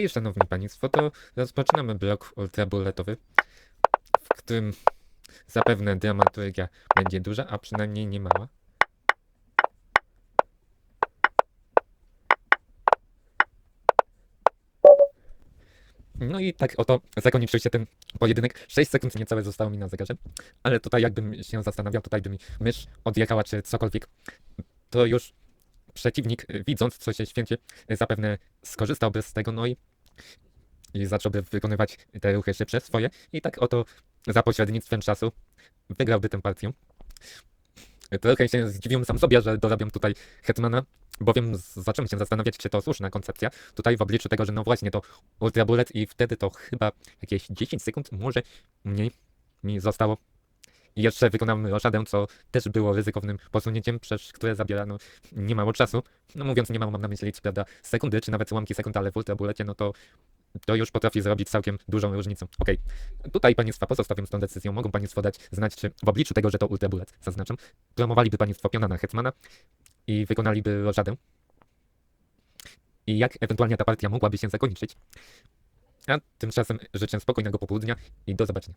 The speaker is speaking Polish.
I szanowni państwo, to rozpoczynamy blok ultrabulletowy, w którym zapewne dramaturgia będzie duża, a przynajmniej nie mała. No i tak oto zakończył się ten pojedynek. 6 sekund niecałe zostało mi na zegarze, ale tutaj jakbym się zastanawiał, tutaj by mi mysz odjechała czy cokolwiek, to już przeciwnik, widząc co się święcie, zapewne skorzystałby z tego, no i, i zacząłby wykonywać te ruchy szybsze swoje i tak oto za pośrednictwem czasu wygrałby tę partię. Trochę się zdziwiłem sam sobie, że dorabiam tutaj Hetmana, bowiem zacząłem się zastanawiać, czy to słuszna koncepcja. Tutaj w obliczu tego, że no właśnie to Ultra Bullet i wtedy to chyba jakieś 10 sekund, może mniej mi zostało. I jeszcze wykonałem roszadę, co też było ryzykownym posunięciem, przez które zabiera no, niemało czasu. No mówiąc niemało mam na myśli, prawda, sekundy, czy nawet ułamki sekund, ale w Ultra Bullecie, no to to już potrafi zrobić całkiem dużą różnicę. Okej, tutaj Państwa pozostawiam z tą decyzją. Mogą Państwo dać znać, czy w obliczu tego, że to Ultra Bullet, zaznaczam, promowaliby Państwo piona na Hetmana i wykonaliby roszadę. I jak ewentualnie ta partia mogłaby się zakończyć. A tymczasem życzę spokojnego popołudnia i do zobaczenia.